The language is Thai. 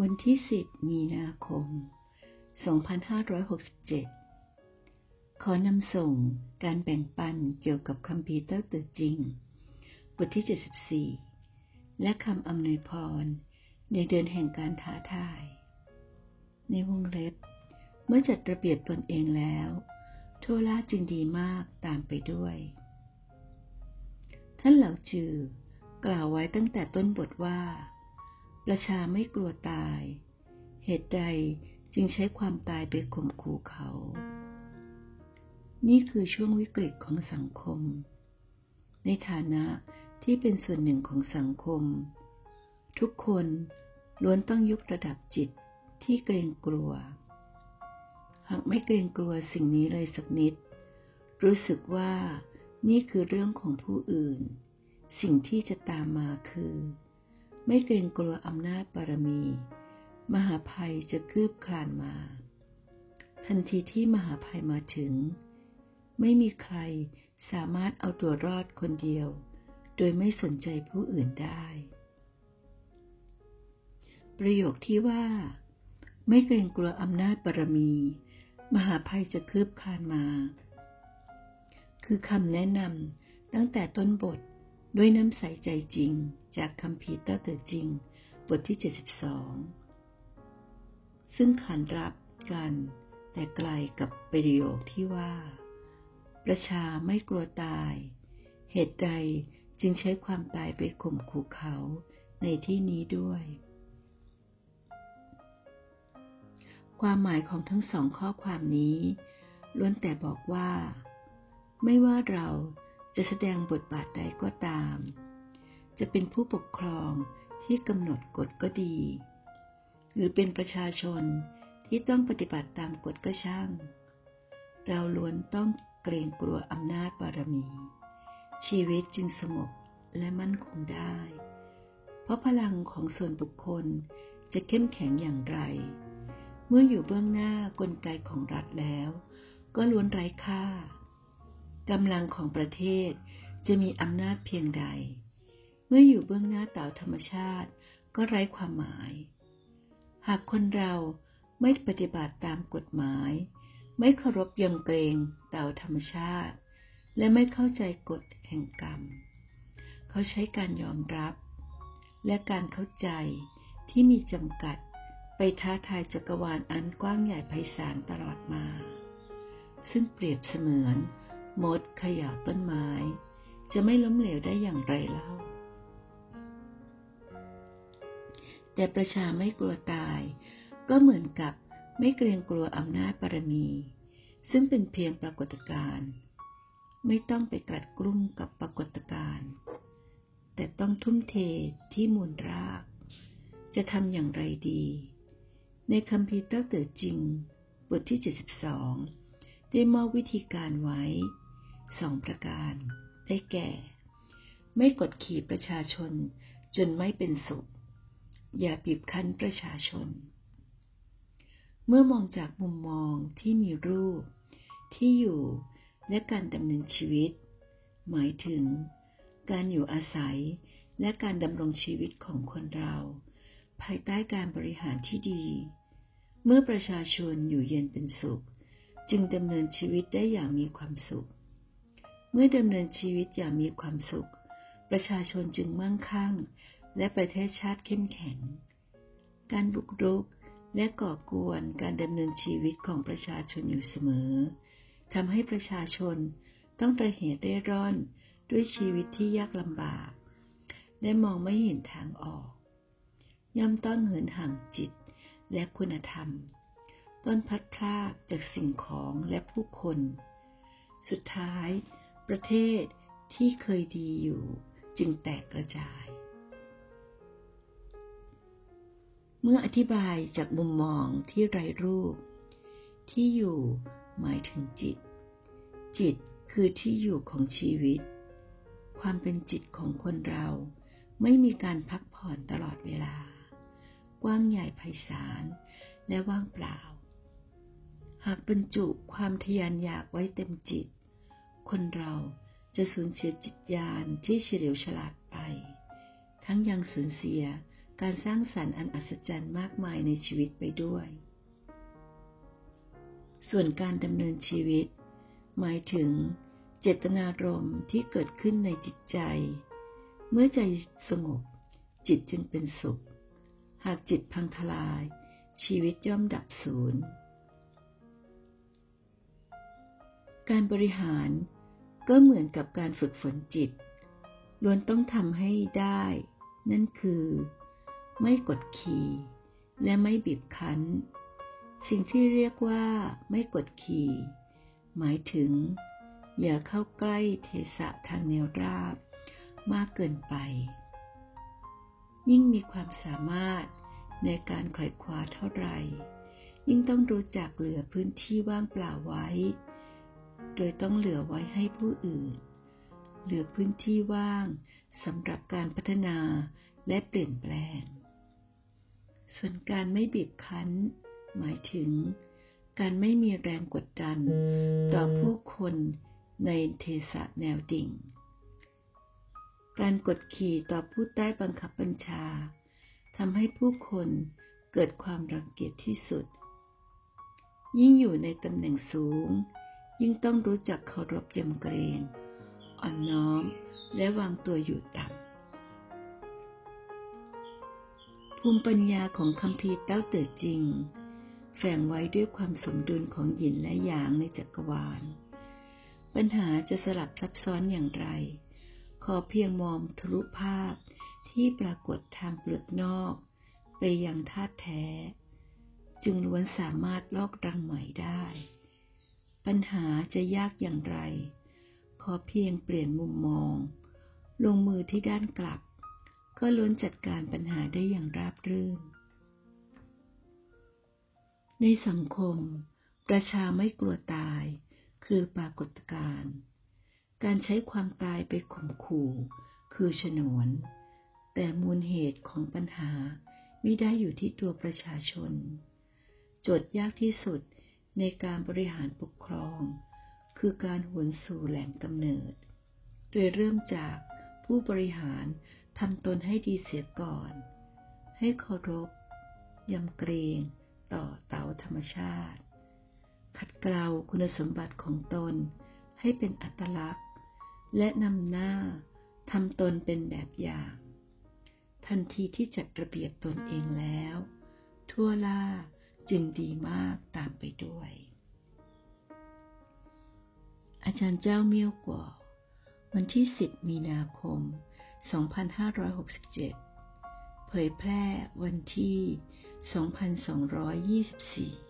วันที่ 10 มีนาคม 2567 ขอนำส่งการแบ่งปันเกี่ยวกับคอมพิวเตอร์ตัวจริง บทที่ 74 และคำอำนวยพร ในเดือนแห่งการท้าทาย ในวงเล็บ เมื่อจัดระเบียบตนเองแล้วทั่วลาจึงดีมากตามไปด้วย ท่านเหล่าจือกล่าวไว้ตั้งแต่ต้นบทว่า ประชาไม่กลัวตาย เหตุใดจึงใช้ความตายไปข่มขู่เขา นี่คือช่วงวิกฤตของสังคม ในฐานะที่เป็นส่วนหนึ่งของสังคม ทุกคนล้วนต้องยกระดับจิตที่เกรงกลัว หากไม่เกรงกลัวสิ่งนี้เลยสักนิด รู้สึกว่านี่คือเรื่องของผู้อื่น สิ่งที่จะตามมาคือ ไม่เกรงกลัวอำนาจบารมี มหาภัยจะคืบคลานมา ทันทีที่มหาภัยมาถึง ไม่มีใครสามารถเอาตัวรอดคนเดียว โดยไม่สนใจผู้อื่นได้ ประโยคที่ว่า ไม่เกรงกลัวอำนาจบารมี มหาภัยจะคืบคลานมา คือคำแนะนำตั้งแต่ต้นบท ด้วยน้ำใสใจจริงจากคำพีเตอร์เตอจริง บทที่ 72 ซึ่งขานรับกันแต่ไกลกับประโยคที่ว่า ประชาไม่กลัวตาย เหตุใดจึงใช้ความตายไปข่มขู่เขาในที่นี้ด้วย ความหมายของทั้งสองข้อความนี้ล้วนแต่บอกว่า ไม่ว่าเรา จะแสดงบทบาทใดก็ตาม จะเป็นผู้ปกครองที่กำหนดกฎก็ดี หรือเป็นประชาชนที่ต้องปฏิบัติตามกฎก็ช่าง เราล้วนต้องเกรงกลัวอำนาจบารมี ชีวิตจึงสงบและมั่นคงได้ เพราะพลังของส่วนบุคคลจะเข้มแข็งอย่างไร เมื่ออยู่เบื้องหน้ากลไกของรัฐแล้ว ก็ล้วนไร้ค่า กำลังของประเทศจะมีอำนาจเพียงใด เมื่ออยู่เบื้องหน้าเต่าธรรมชาติก็ไร้ความหมาย หากคนเราไม่ปฏิบัติตามกฎหมาย ไม่เคารพยำเกรงเต่าธรรมชาติ และไม่เข้าใจกฎแห่งกรรม เขาใช้การยอมรับ และการเข้าใจที่มีจำกัดไปท้าทายจักรวาลอันกว้างใหญ่ไพศาลตลอดมา ซึ่งเปรียบเสมือน มดขย่าต้นไม้ จะไม่ล้มเหลวได้อย่างไรเล่า แต่ประชาไม่กลัวตาย ก็เหมือนกับไม่เกรงกลัวอำนาจบารมี ซึ่งเป็นเพียงปรากฏการณ์ไม่ต้องไปกลัดกลุ้มกับปรากฏการณ์แต่ต้องทุ่มเทที่มูลราก จะทำอย่างไรดี ในคำพีเตอร์เกิดจริง บทที่ 72 ได้มอบวิธีการไว้ สองประการ ได้แก่ ไม่กดขี่ประชาชนจนไม่เป็นสุข อย่าบีบคั้นประชาชน เมื่อมองจากมุมมองที่มีรูป ที่อยู่และการดำเนินชีวิต หมายถึง การอยู่อาศัยและการดำรงชีวิตของคนเรา ภายใต้การบริหารที่ดี เมื่อประชาชนอยู่เย็นเป็นสุข จึงดำเนินชีวิตได้อย่างมีความสุข เมื่อดำเนินชีวิตอย่างมีความสุข ประชาชนจึงมั่งคั่ง และประเทศชาติเข้มแข็ง การบุกรุกและก่อกวนการดำเนินชีวิตของประชาชนอยู่เสมอทำให้ประชาชนต้องระเหตุเร่ร่อนด้วยชีวิตที่ยากลำบาก และมองไม่เห็นทางออก ย่อมต้องเหินห่างจิตและคุณธรรม ต้นพัดพลากจากสิ่งของและผู้คน สุดท้าย ประเทศที่เคยดีอยู่จึงแตกกระจาย เมื่ออธิบายจากมุมมองที่ไร้รูป ที่อยู่หมายถึงจิต จิตคือที่อยู่ของชีวิต ความเป็นจิตของคนเราไม่มีการพักผ่อนตลอดเวลา กว้างใหญ่ไพศาลและว่างเปล่า หากบรรจุความทยานอยากไว้เต็มจิต คนเราจะสูญเสียจิตญาณที่เฉลียวฉลาดไป ทั้งยังสูญเสียการสร้างสรรค์อันอัศจรรย์มากมายในชีวิตไปด้วย ส่วนการดำเนินชีวิต หมายถึงเจตนารมณ์ที่เกิดขึ้นในจิตใจ เมื่อใจสงบ จิตจึงเป็นสุข หากจิตพังทลาย ชีวิตย่อมดับศูนย์ การบริหาร ก็เหมือนกับการฝึกฝนจิต ล้วนต้องทำให้ได้ นั่นคือ ไม่กดขี่ และไม่บีบคั้น สิ่งที่เรียกว่าไม่กดขี่ หมายถึง อย่าเข้าใกล้เทสะทางแนวราบ มากเกินไป ยิ่งมีความสามารถในการขอยคว้าเท่าไหร่ ยิ่งต้องรู้จักเหลือพื้นที่ว่างเปล่าไว้ โดยต้องเหลือไว้ให้ผู้อื่น เหลือพื้นที่ว่างสำหรับการพัฒนาและเปลี่ยนแปลง ส่วนการไม่บีบคั้น หมายถึง การไม่มีแรงกดดัน ต่อผู้คนในเทสะแนวดิ่ง การกดขี่ต่อผู้ใต้บังคับบัญชาทำให้ผู้คนเกิดความรังเกียจที่สุด ยิ่งอยู่ในตำแหน่งสูง ยิ่งต้องรู้จักเคารพยำเกรงอ่อนน้อมและวางตัวอยู่ต่ำภูมิปัญญาของคำพีเต้าเติดจริง แฝงไว้ด้วยความสมดุลของหยินและหยางในจักรวาล ปัญหาจะสลับซับซ้อนอย่างไร ขอเพียงมองทะลุภาพที่ปรากฏทางเปลือกนอก ไปยังธาตุแท้ จึงล้วนสามารถลอกรังใหม่ได้ ปัญหาจะยากอย่างไร ขอเพียงเปลี่ยนมุมมอง ลงมือที่ด้านกลับ ก็ล้วนจัดการปัญหาได้อย่างราบรื่น ในสังคม ประชาไม่กลัวตาย คือปรากฏการณ์การใช้ความตายไปข่มขู่คือฉนวน แต่มูลเหตุของปัญหาไม่ได้อยู่ที่ตัวประชาชน โจทย์ยากที่สุด ในการบริหารปกครอง คือการหวนสู่แหล่งกำเนิด โดยเริ่มจากผู้บริหารทำตนให้ดีเสียก่อน ให้เคารพยำเกรงต่อเตาธรรมชาติ ขัดเกลาคุณสมบัติของตนให้เป็นอัตลักษณ์ และนำหน้าทำตนเป็นแบบอย่าง ทันทีที่จัดระเบียบตนเองแล้ว ทั่วล่า จึงดีมากตามไปด้วย อาจารย์เจ้าเมี่ยวกว่าวันที่ 10 มีนาคม 2567 เผยแพร่วันที่ 2224